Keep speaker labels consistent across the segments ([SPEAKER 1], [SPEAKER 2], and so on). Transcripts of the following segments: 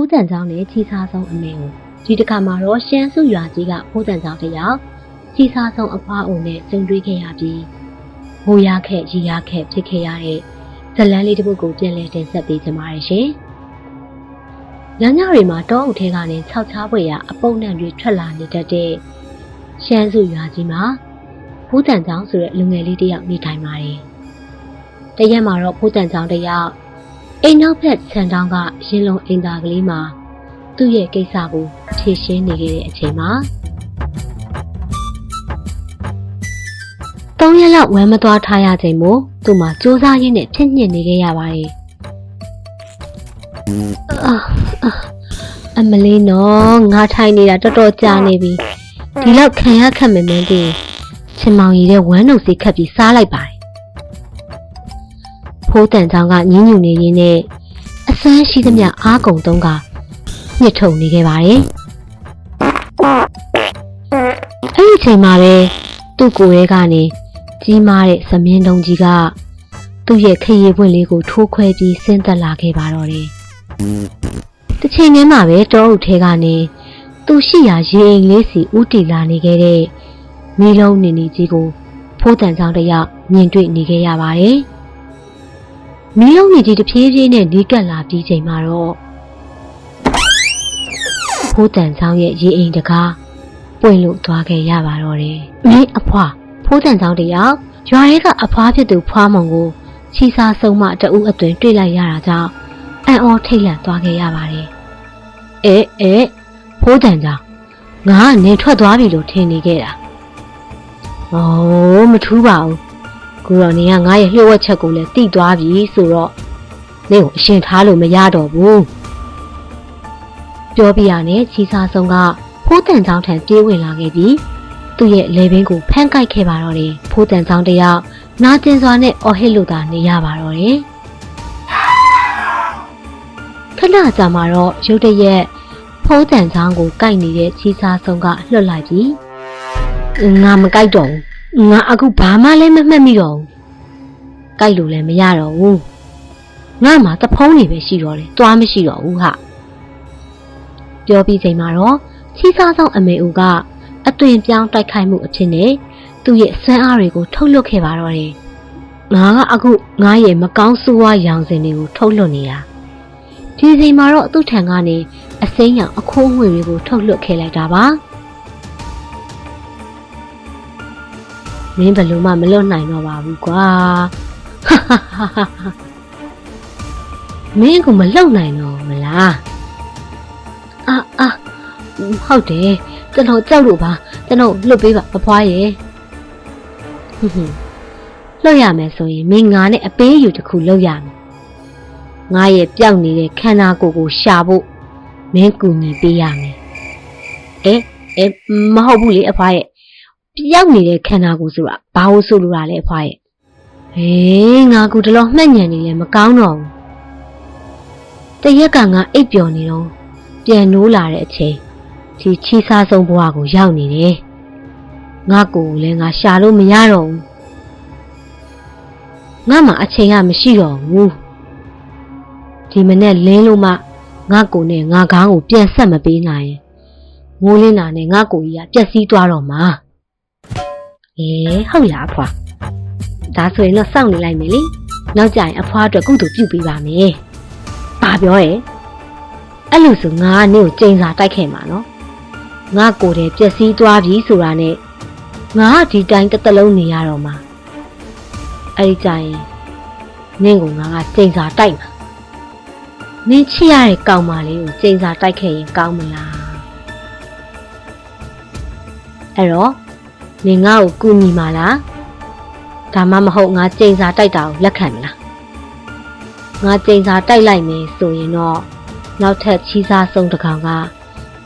[SPEAKER 1] ဖိုးတန်ချောင်းနဲ့ချီစားဆုံးအမေကိုဒီတစ်ခါမှာတော့ရှမ်းစုရွာကြီးကဖိုးတန်ချောင်းတစ်ယောက်ချီစားဆုံးအဖွားအုံနဲ့ကြုံတွေ့ခဲ့ရပြီးမိုးရခဲ့ရီရခဲ့ဖြစ်ခဲ့ရတဲ့ဇတ်လန်းလေးတစ်ပုဒ်ကိုပြန်လည်တင်ဆက်ပေးကြပါရရှင်။ညညတွေမှာတောအုပ်ထဲကနေခြောက်ချားပွေရအပုံနှံတွေထွက်လာနေတတ်တဲ့ရှမ်းစုရွာကြီးမှာဖိုးတန်ချောင်းဆိုတဲ့လူငယ်လေးတစ်ယောက်နေထိုင်ပါတယ်။တရက်မှာတော့ဖိုးတန်ချောင်းတစ်ယောက် အိမ်နောက်ဘက်ဆန်တောင်းကရင်လုံးအိမ်သားကလေးမှာသူ့ရဲ့ကိစ္စကိုဖြေရှင်းနေခဲ့တဲ့အချိန်မှာသုံးရက်လောက်ဝမ်းမသွားထားရချိန်မို့သူ့မှာစူးစမ်းရင်းနဲ့ဖြစ်ညစ်နေခဲ့ရပါတယ်အာအာအမလေးနော်ငါထိုင်နေတာတော်တော်ကြာနေပြီဒီလောက်ခံရခက်မမင်းတည်ချင်မောင်ကြီးတဲ့ဝမ်းနှုတ်စီခတ်ပြီးစားလိုက်ပါတယ် ဖိုးတန်ချောင်းကညင်းညူနေရင်းနဲ့အဆန်းရှိသမျှအားကုန်သုံးကညှစ်ထုံနေခဲ့ပါတယ်အဲ့ဒီအချိန်မှာပဲသူ့ကိုယ်ရဲ့ကနေကြီးမားတဲ့သမင်းတုံးကြီးကသူ့ရဲ့ခရီးပွင့်လေးကိုထိုးခွဲပြီးဆင်းသက်လာခဲ့ပါတော့တယ်။တစ်ချိန်တည်းမှာပဲတောအုပ်ထဲကနေသူ့ရှိရာရေအိမ်လေးစီဥတီလာနေခဲ့တဲ့မီလုံးနေနေကြီးကိုဖိုးတန်ချောင်းတစ်ယောက်မြင်တွေ့နေခဲ့ရပါတယ်။ မီလုံးနေကြီးတဖြည်းဖြည်းနဲ့နီးကပ်လာပြီးချိန်မှာတော့ဖိုးတန်ချောင်းရဲ့ရေအိမ်တကားပွင့်လို့သွားခဲ့ရပါတော့တယ်။မင်းအဖွားဖိုးတန်ချောင်းတစ်ယောက်ရွာရဲကအဖွားဖြစ်သူဖွားမုံကိုချီစာဆုံးမတအူးအသွင်တွေ့လိုက်ရတာကြောင့်အံ့ဩထိတ်လန့်သွားခဲ့ရပါတယ်။အဲအဲဖိုးတန်ချောင်းငါကနေထွက်သွားပြီလို့ထင်နေခဲ့တာ။အော်မထူးပါဘူး။ ကိုရောနေကငါရဲ့လျှို့ဝှက်ချက်ကိုလည်းတိသွားပြီဆိုတော့နေကိုအရှင်ထားလို့မရတော့ဘူး။ပြောပြရနဲ့ချီစာဆုံးကဖိုးတန်ချောင်းထံပြေးဝင်လာခဲ့ပြီးသူ့ရဲ့လေဘင်းကိုဖမ်းကိုက်ခဲ့ပါတော့တယ်ဖိုးတန်ချောင်းတယောက်နာကျင်စွာနဲ့အော်ဟစ်လို့သာနေရပါတော့တယ်ခဏကြာမှာတော့ရုတ်တရက်ဖိုးတန်ချောင်းကိုကိုက်နေတဲ့ချီစာဆုံးကလွတ်လိုက်ပြီငါမကိုက်တော့ဘူး ငါအခုဘာမှလည်းမမှတ်မိတော့ဘူးကိုက်လို့လည်းမရတော့ဘူးငါမှတဖုံးနေပဲရှိတော့တယ်သွားမရှိတော့ဘူးဟာပြောပြီးချိန်မှာတော့ချီစာဆုံးအမေဦးကအသွင်ပြောင်းတိုက်ခိုက်မှုအဖြစ်နဲ့သူ့ရဲ့ဆွမ်းအားတွေကိုထုတ်လွှတ်ခဲ့ပါတော့တယ်။ငါကအခုငါရဲ့မကောင်းဆိုးဝါးရောင်စင်တွေကိုထုတ်လွှတ်နေတာ။ဒီချိန်မှာတော့သူ့ထံကနေအစိမ်းရောင်အခိုးငွေတွေကိုထုတ်လွှတ်ခဲ့လိုက်တာပါ။ မင်းဘယ်လို့မှမလွတ်နိုင်တော့ပါဘူးကွာ။မင်းကမလုံနိုင်တော့မလား။အာအာဟုတ်တယ်ကျွန်တော်ကြောက်လို့ပါကျွန်တော်လွတ်ပေးပါအဖွားရဲ့ဟွန်းဟွန်းလွတ်ရမယ်ဆိုရင်မင်းငါနဲ့အပေးယူတစ်ခုလုပ်ရမယ်ငါရဲ့ပျောက်နေတဲ့ခန္ဓာကိုယ်ကိုရှာဖို့မင်းကူညီပေးရမယ်အဲအဲမဟုတ်ဘူးလေအဖွားရဲ့ ပျောက်နေတဲ့ခန္ဓာကိုယ်ဆိုတာဘာလို့ဆိုလိုတာလဲအဖွားရဲ့ဟေးငါကူတလောမှတ်ညံနေလဲမကောင်းတော့ဘူးတရက်ကငါအိပ်ပျော်နေတော့ပြန်နိုးလာတဲ့အချိန်ဒီချီစားဆုံးဘဝကိုရောက်နေတယ်။ငါကိုယ်လည်းငါရှာလို့မရတော့ဘူး။ငါမှအချိန်ကမရှိတော့ဘူး။ဒီမနဲ့လင်းလို့မှငါကိုယ်နဲ့ငါခေါင်းကိုပြန်ဆက်မပေးနိုင်ရင်မိုးလင်းတာနဲ့ငါကိုကြီးကပျက်စီးသွားတော့မှာ။ အေးဟုတ်လားအဖွာ။ဒါဆိုရင်တော့စောင့်နေလိုက်မယ်လေ။နောက်ကြရင်အဖွာအတွက်ကုသိုလ်ပြုပေးပါမယ်။ဘာပြောရဲ့။အဲ့လိုဆိုငါကနင့်ကိုကြိမ်စာတိုက်ခဲ့မှာနော်ငါကိုယ်တည်းပျက်စီးသွားပြီဆိုတာနဲ့ငါကဒီတိုင်းတစ်သက်လုံးနေရတော့မှာအဲ့ဒီကြရင်နင့်ကိုငါကကျိန်စာတိုက်မှာနင်းချစ်ရတဲ့ကောင်မလေးကိုကျိန်စာတိုက်ခဲ့ရင်ကောင်းမလားအဲ့တော့ နင်ငါ့ကိုကူညီမှာလားဒါမှမဟုတ်ငါကျိန်စာတိုက်တာကိုလက်ခံမလားငါကျိန်စာတိုက်လိုက်မယ်ဆိုရင်တော့နောက်ထပ်ချီးစားဆုံးတစ်ကောင်က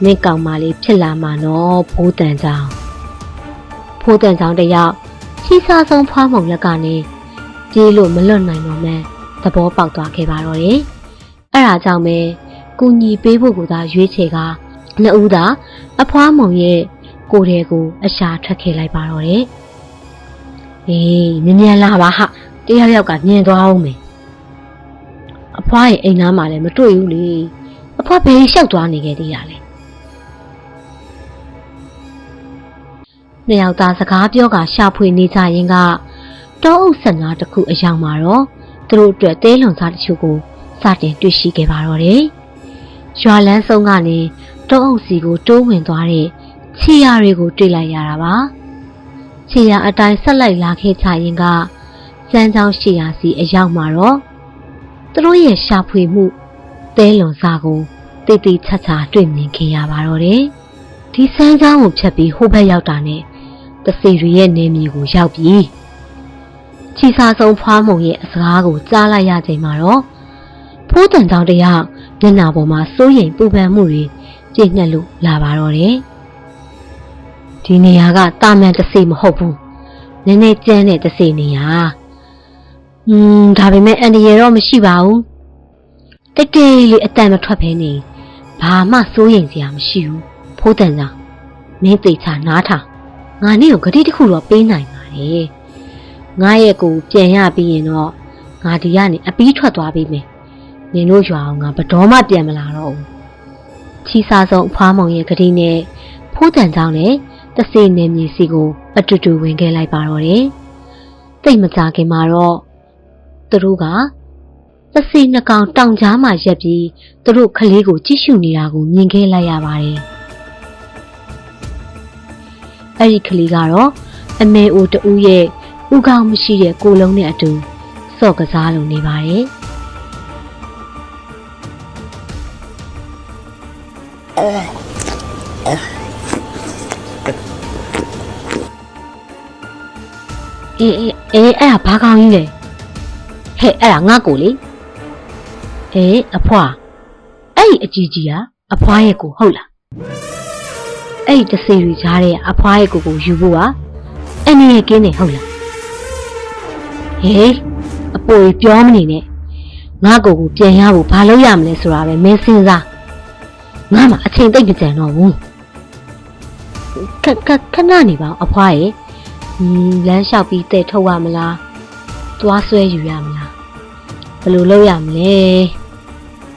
[SPEAKER 1] နင့်ကောင်မလေးဖြစ်လာမှာနော်ဖိုးတန်ချောင်းဖိုးတန်ချောင်းတယောက်ချီစားဆုံးဖွားမုံလက်ကနေပြေးလို့မလွတ်နိုင်တော့မှန်းသဘောပေါက်သွားခဲ့ပါတော့တယ်အဲ့ဒါကြောင့်ပဲကုညီပေးဖို့ကိုသာရွေးချယ်ကနှစ်ဦးသာအဖွားမုံရဲ့ ကိုယ်တဲ့ကိုအရှာထွက်ခဲ့လိုက်ပါတော့တယ်အေးမြင်မြန်လာပါဟာတယောက်ယောက်ကမြင်သွားအောင်မယ်အဖွားရဲ့အိမ်သားမှလည်းမတွေ့ဘူးလေအဖွားဘယ်လျှောက်သွားနေခဲ့သေးရလဲနှစ်ယောက်သားစကားပြောကရှာဖွေနေကြရင်ကတောအုပ်ဆက်နာတစ်ခုအရောက်မှာတော့သူတို့အတွက်တဲလွန်စားတချို့ကိုစတင်တွေ့ရှိခဲ့ပါတော့တယ်ရွာလန်းဆုံးကနေတောအုပ်စီကိုတိုးဝင်သွားတဲ့ ခြေရာတွေကိုတွေ့လိုက်ရတာပါခြေရာအတိုင်းဆက်လိုက်လာခဲ့ချရင်ကစမ်းချောင်းရှိရာစီအရောက်မှာတော့သူတို့ရဲ့ရှာဖွေမှုတဲလွန်စားကိုတိတ်တိတ်ချာချာတွေ့မြင်ခဲ့ရပါတော့တယ်ဒီစမ်းချောင်းကိုဖြတ်ပြီးဟိုဘက်ရောက်တာနဲ့တစီရီရဲ့နေမြေကိုရောက်ပြီချီစာဆုံးဖွားမုံရဲ့အစကားကိုကြားလိုက်ရချိန်မှာတော့ဖိုးတန်ကြောင်တယောက်မျက်နှာပေါ်မှာစိုးရိမ်ပူပန်မှုတွေပြည့်ညက်လို့လာပါတော့တယ် ဒီနေရာကတာမန်တစီမဟုတ်ဘူးနည်းနည်းကျန်းတဲ့တစီနေရာอืมဒါပေမဲ့အန်ဒီရတော့မရှိပါဘူးတိတ်တိတ်လေးအတန်မထွက်ဖဲနေဘာမှစိုးရိမ်စရာမရှိဘူးဖိုးတန်ကြောင်မင်းသိချာနားထောင်ငါနေ့ကိုဂတိတစ်ခုတော့ပေးနိုင်ပါတယ်ငါရဲ့ကိုပြန်ရပြီးရင်တော့ငါဒီကနေအပီးထွက်သွားပြီမယ်နင်တို့ရွာအောင်ငါဘတော်မှပြန်မလာတော့ဘူးချီစာဆုံးအဖွားမောင်ရဲ့ဂတိနဲ့ဖိုးတန်ကြောင်နဲ့ တစေနေမြေစီကို အတူတူဝင်ခဲ့လိုက်ပါတော့တယ်တိတ်မကြခင်မှာတော့သူတို့ကတစေနှကောင်တောင်ကြားမှာရက်ပြီးသူတို့ကလေးကိုကြည့်ရှုနေတာကိုမြင်ခဲ့လိုက်ရပါတယ်အဲ့ဒီကလေးကတော့အမေအိုတူရဲ့ဥကောင်းမရှိတဲ့ကိုလုံးနဲ့အတူစော့ကစားလိုနေပါတယ်အေး အေးအေးအဲ့ဒါဘာကောင်းကြီးလဲဟဲ့အဲ့ဒါငါကိုလေအေးအဖွာအဲ့ဒီအကြီးကြီးကအဖွာရဲ့ကိုဟုတ်လားအဲ့ဒီတစီရီကြားတဲ့ကအဖွာရဲ့ကိုကိုယူဖို့ကအနည်းရဲ့ကင်းနေဟုတ်လားဟေးအပေါ်ကြီးပြောမနေနဲ့ငါကိုကိုပြန်ရဖို့ဘာလုပ်ရမလဲဆိုတာပဲမင်းစဉ်းစားငါမှအချိန်တိတ်မကြံတော့ဘူးခက်ခက်ခဏနေပါဦးအဖွာရဲ့ဟင်း လမ်းလျှောက်ပြီးတဲ့ထုတ်ရမလားသွားဆွဲယူရမလားဘယ်လိုလုပ်ရမလဲ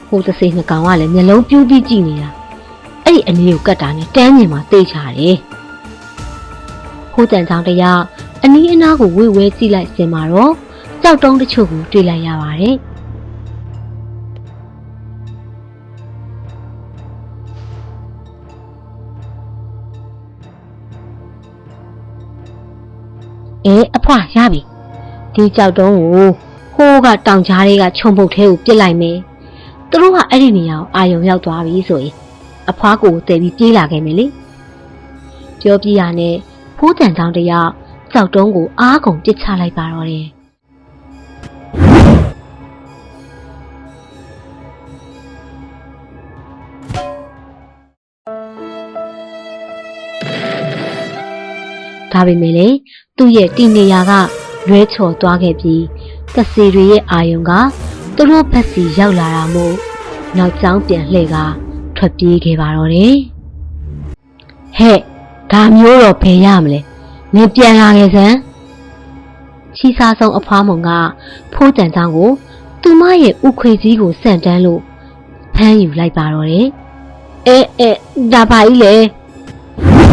[SPEAKER 1] ဟိုတစ်စိနှစ်ကောင်ကလည်းမျက်လုံးပြူးပြီးကြည့်နေတာအဲ့ဒီအနေကိုကတ်တာနဲ့တန်းမြင်မှာသိချတယ်ဟိုတန်ချောင်းတယောက်အနီးအနားကိုဝေဝဲကြည့်လိုက်စင်မှာတော့ကြောက်တုံးတချို့ကိုတွေ့လိုက်ရပါတယ် အေးအဖွာရပြီဒီကြောက်တုံးကိုဟိုးကတောင်ကြားလေးကခြုံပုတ်သေးကိုပြစ်လိုက်မယ်သူတို့ကအဲ့ဒီနေရာကိုအာယုံရောက်သွားပြီဆိုရင်အဖွားကိုတည်ပြီးပြေးလာခဲ့မယ်လေပြောပြရနဲ့ဖိုးတန်ချောင်းတယောက်ကြောက်တုံးကိုအားကုန်ပစ်ချလိုက်ပါတော့တယ်ဒါပေမဲ့လေ သူ့ရဲ့တည်နေရာကလွဲချော်သွားခဲ့ပြီးတစီတွေရဲ့အာယုံကသူတို့ဘက်စီရောက်လာတာမို့နောက်ကျောင်းပြန်လှည့်ကထွက်ပြေးခဲ့ပါတော့တယ်ဟဲ့ဒါမျိုးတော့ဘယ်ရမလဲနင်ပြန်လာခဲ့စမ်းချီစားဆုံးအဖွားမုံကဖိုးတန်ချောင်းကိုသူမရဲ့ဥခွေကြီးကိုစန့်တန်းလို့ဖမ်းယူလိုက်ပါတော့တယ်အဲအဲဒါပါကြီးလေ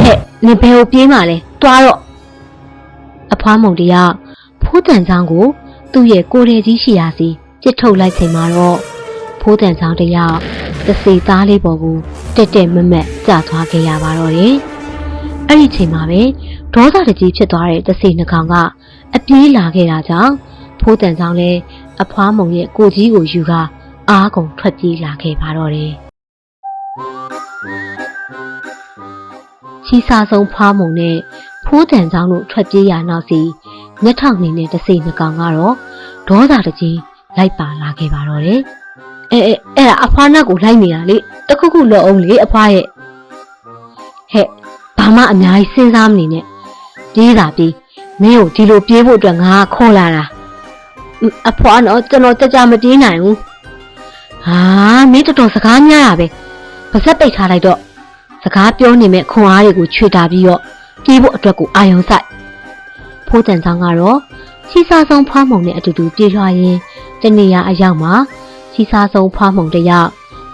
[SPEAKER 1] ဟဲ့နင်ဘယ်ကိုပြေးမှလဲတွားတော့ အဖွားမုံတယောက်ဖိုးတန်ချောင်းကို သူ့ရဲ့ကိုယ်ရည်ကြီးရှိရာစီပြစ်ထုတ်လိုက်ချိန်မှာတော့ဖိုးတန်ချောင်းတယောက်တစီသားလေးပေါ်ကိုတက်တက်မက်မက်ကျသွားခဲ့ရပါတော့တယ်အဲ့ဒီချိန်မှာပဲဒေါသတကြီးဖြစ်သွားတဲ့တစီနှကောင်ကအပြေးလာခဲ့တာကြောင့်ဖိုးတန်ချောင်းလည်းအဖွားမုံရဲ့ကိုကြီးကိုယူကာအားကုန်ထွက်ပြေးလာခဲ့ပါတော့တယ်ချီစာဆုံးဖွားမုံနဲ့ ဖိုးတန်ချောင်းတို့ထွက်ပြေးရနောက်စီမျက်ထောင်နေတဲ့တစိနှကောင်ကတော့ဒေါသတကြီးလိုက်ပါလာခဲ့ပါတော့တယ်။အဲအဲအဲ့ဒါအဖွားနတ်ကိုလိုက်နေတာလေတခုခုလောအောင်လေအဖွားရဲ့ဟဲ့ဘာမှအများကြီးစဉ်းစားမနေနဲ့ပြေးတာပြေးမင်းကိုဒီလိုပြေးဖို့အတွက်ငါကခေါ်လာတာအင်းအဖွားတော့ကျွန်တော်ကြကြမပြေးနိုင်ဘူးဟာမင်းတော်တော်စကားများတာပဲပါဇက်ပိတ်ထားလိုက်တော့စကားပြောနေမဲ့ခွန်အားတွေကိုချွေတာပြီးတော့ ပြေးဖို့အတွက်ကိုအာယုံစိုက်ဖိုးတန်ချောင်းကတော့ချီစာဆုံးဖွားမုံနဲ့အတူတူပြေးလွှားရင်းတနေရာအရောက်မှာချီစာဆုံးဖွားမုံတစ်ယောက်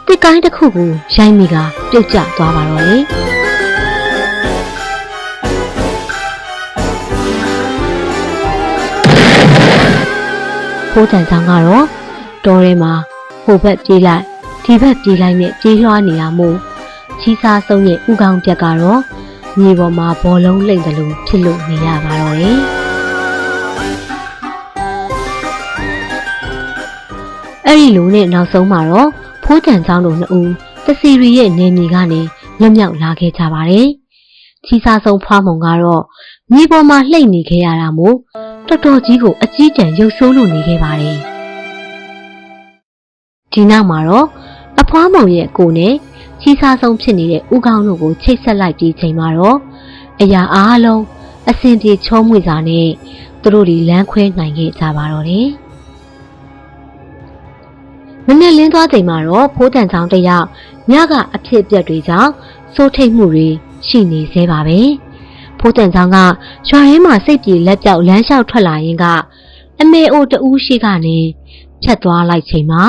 [SPEAKER 1] တစ်ကိုင်းတစ်ခုကိုရိုက်မိကပြုတ်ကျသွားပါတော့လေဖိုးတန်ဆောင်ကတော့တောထဲမှာဟိုဘက်ပြေးလိုက်ဒီဘက်ပြေးလိုက်နဲ့ပြေးလွှားနေတာမို့ချီးစားဆုံးရဲ့ဥကောင်းပြက်ကတော့ မြေပေါ်မှာဘောလုံးလိမ့်တယ်လို့ဖြစ်လို့နေရပါတော့တယ်အဲ့ဒီလိုနဲ့နောက်ဆုံးမှာတော့ဖိုးတန်ဆောင်တို့နှစ်ဦးတစီရီရဲ့နေမြေကနေလွတ်မြောက်လာခဲ့ကြပါတယ်ချီးစားဆုံးဖွားမုံကတော့မြေပေါ်မှာလှိမ့်နေခဲ့ရတာမို့တော်တော်ကြီးကိုအကြီးကျယ်ရုပ်ဆိုးလို့နေခဲ့ပါတယ်ဒီနောက်မှာတော့အဖွားမုံရဲ့ကိုနဲ့ ချီးစားဆုံးဖြစ်နေတဲ့ဥကောင်းတို့ကိုချိတ်ဆက်လိုက်ပြီးချိန်မှာတော့အရာအားလုံးအဆင်ပြေချောမွေ့စွာနဲ့သူတို့ဒီလမ်းခွဲနိုင်ခဲ့ကြပါတော့တယ်မနေ့လင်းသွားချိန်မှာတော့ဖိုးတန်ချောင်းတစ်ယောက်ညကအဖြစ်အပျက်တွေကြောင့်စိုးထိတ်မှုတွေရှိနေသေးပါပဲဖိုးတန်ချောင်းကရွာရင်းမှာစိတ်ပြေလက်ပြောက်လမ်းလျှောက်ထွက်လာရင်ကအမေအိုတူးရှိကနေဖြတ်သွားလိုက်ချိန်မှာ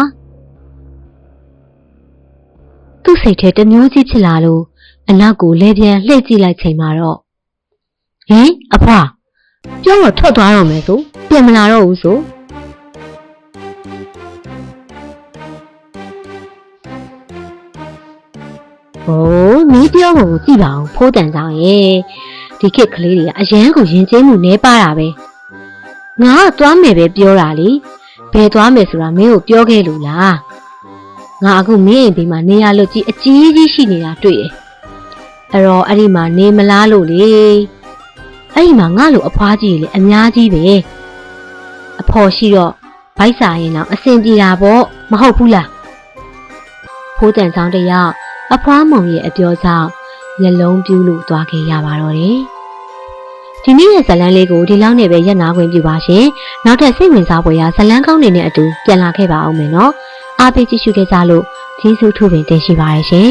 [SPEAKER 1] သူ့စိတ်ထဲတစ်မျိုးကြီးဖြစ်လာလို့အနောက်ကိုလဲပြန်လှည့်ကြည့်လိုက်ချိန်မှာတော့ဟင်အဖွာပြောတော့ထွက်သွားတော့မယ်ဆိုပြန်မလာတော့ဘူးဆိုဟိုးမင်းပြောဖို့ကြည့်ပါဦးဖိုးတန်ဆောင်ရဲ့ဒီခေတ်ကလေးတွေကအရန်ကိုယဉ်ကျေးမှုနေပါတာပဲငါကသွားမယ်ပဲပြောတာလေဘယ်သွားမယ်ဆိုတာမင်းကိုပြောခဲ့လို့လား ငါအခုမင်းအိမ်ဘေးမှာနေရလို့ကြီးအကြီးကြီးရှိနေတာတွေ့တယ်အဲ့တော့အဲ့ဒီမှာနေမလားလို့လေအဲ့ဒီမှာငါ့လိုအဖွားကြီးလေအများကြီးပဲအဖော်ရှိတော့ဗိုက်စာရင်တော့အဆင်ပြေတာပေါ့မဟုတ်ဘူးလားဖိုးတန်ဆောင်တယောက်အဖွားမုံရဲ့အပြောကြောင့်မျက်လုံးပြူးလို့သွားခဲ့ရပါတော့တယ်ဒီနေ့ရဲ့ဇလန်းလေးကိုဒီလောက်နဲ့ပဲရက်နာခွင့်ပြုပါရှင်နောက်ထပ်စိတ်ဝင်စားဖွယ်ရာဇလန်းကောင်းတွေနဲ့အတူပြန်လာခဲ့ပါအောင်မယ်နော် အားပေးကြည့်ရှုခဲ့ကြလို့ကျေးဇူးထူပင်တင်ရှိပါရရှင်